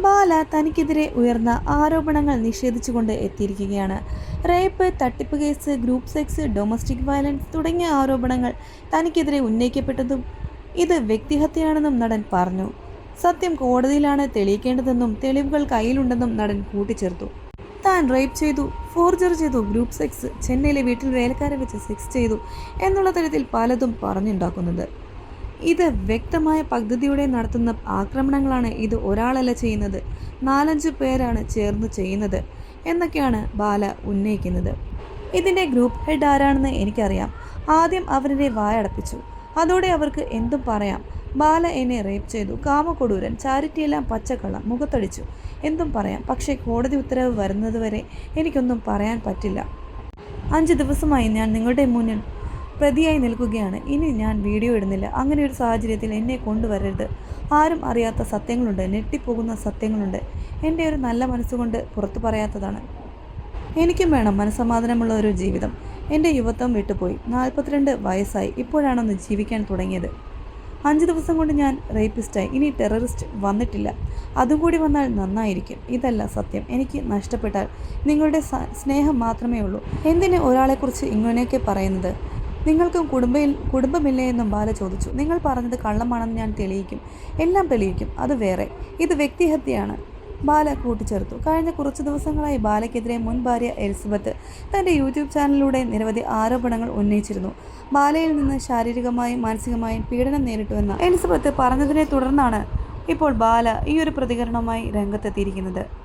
ബാല തനിക്കെതിരെ ഉയർന്ന ആരോപണങ്ങൾ നിഷേധിച്ചുകൊണ്ട് എത്തിയിരിക്കുകയാണ്. റേപ്പ് തട്ടിപ്പ് case group sex domestic violence തുടങ്ങിയ ആരോപണങ്ങൾ തനിക്കെതിരെ ഉന്നയിക്കപ്പെട്ടതും ഇത് വ്യക്തിഹത്യയാണെന്നും നടൻ പറഞ്ഞു. സത്യം കോടതിയിലാണ് തെളിയിക്കേണ്ടതെന്നും തെളിവുകൾ കയ്യിലുണ്ടെന്നും നടൻ കൂട്ടിച്ചേർത്തു. താൻ റേപ്പ് ചെയ്തു ഫോർജർ ചെയ്തു ഗ്രൂപ്പ് സെക്സ് ചെന്നൈയിലെ വീട്ടിൽ വേലക്കാരെ വെച്ച് സെക്സ് ചെയ്തു എന്നുള്ള തരത്തിൽ പലതും പറഞ്ഞുണ്ടാക്കുന്നത്. ഇത് വ്യക്തമായ പദ്ധതിയുടെ നടത്തുന്ന ആക്രമണങ്ങളാണ് ഇത് ഒരാളല്ല ചെയ്യുന്നത്. നാലഞ്ച് പേരാണ് ചേർന്ന് ചെയ്യുന്നത് എന്നൊക്കെയാണ് ബാല ഉന്നയിക്കുന്നത്. ഇതിന്റെ ഗ്രൂപ്പ് ഹെഡ് ആരാണെന്ന് എനിക്കറിയാം. ആദ്യം അവരുടെ വായടപ്പിച്ചു അതോടെ അവർക്ക് എന്തും പറയാം. ബാല എന്നെ റേപ്പ് ചെയ്തു. കാമകൊടൂരൻ ചാരിറ്റിയെല്ലാം പച്ചക്കള്ളം മുഖത്തടിച്ചു. എന്തും പറയാം. പക്ഷേ കോടതി ഉത്തരവ് വരുന്നതുവരെ എനിക്കൊന്നും പറയാൻ പറ്റില്ല. അഞ്ച് ദിവസമായി ഞാൻ നിങ്ങളുടെ മുന്നിൽ പ്രതിയായി നിൽക്കുകയാണ്. ഇനി ഞാൻ വീഡിയോ ഇടുന്നില്ല. അങ്ങനെ ഒരു സാഹചര്യത്തിൽ എന്നെ കൊണ്ടുവരരുത്. ആരും അറിയാത്ത സത്യങ്ങളുണ്ട്. ഞെട്ടിപ്പോകുന്ന സത്യങ്ങളുണ്ട്. എന്റെ ഒരു നല്ല മനസ്സുകൊണ്ട് പുറത്തു പറയാത്തതാണ്. എനിക്കും വേണം മനസ്സമാധാനമുള്ള ഒരു ജീവിതം. എന്റെ യുവത്വം വിട്ടുപോയി. നാൽപ്പത്തിരണ്ട് വയസ്സായി. ഇപ്പോഴാണൊന്ന് ജീവിക്കാൻ തുടങ്ങിയത്. അഞ്ച് ദിവസം കൊണ്ട് ഞാൻ റേപ്പിസ്റ്റായി. ഇനി ടെററിസ്റ്റ് വന്നിട്ടില്ല. അതും കൂടി വന്നാൽ നന്നായിരിക്കും. ഇതല്ല സത്യം. എനിക്ക് നഷ്ടപ്പെട്ടാൽ നിങ്ങളുടെ സ്നേഹം മാത്രമേ ഉള്ളൂ. എന്തിന് ഒരാളെക്കുറിച്ച് ഇങ്ങനെയൊക്കെ പറയുന്നത്? നിങ്ങൾക്കും കുടുംബ കുടുംബമില്ലേ എന്നും ബാല ചോദിച്ചു. നിങ്ങൾ പറഞ്ഞത് കള്ളമാണെന്ന് ഞാൻ തെളിയിക്കും. എല്ലാം തെളിയിക്കും. അത് വേറെ. ഇത് വ്യക്തിഹത്യയാണ്. ബാല കൂട്ടിച്ചേർത്തു. കഴിഞ്ഞ കുറച്ച് ദിവസങ്ങളായി ബാലയ്ക്കെതിരെ മുൻ ഭാര്യ എലിസബത്ത് തന്റെ യൂട്യൂബ് ചാനലിലൂടെ നിരവധി ആരോപണങ്ങൾ ഉന്നയിച്ചിരുന്നു. ബാലയിൽ നിന്ന് ശാരീരികമായും മാനസികമായും പീഡനം നേരിട്ടുവെന്ന് എലിസബത്ത് പറഞ്ഞതിനെ തുടർന്നാണ് ഇപ്പോൾ ബാല ഈ ഒരു പ്രതികരണവുമായി രംഗത്തെത്തിയിരിക്കുന്നത്.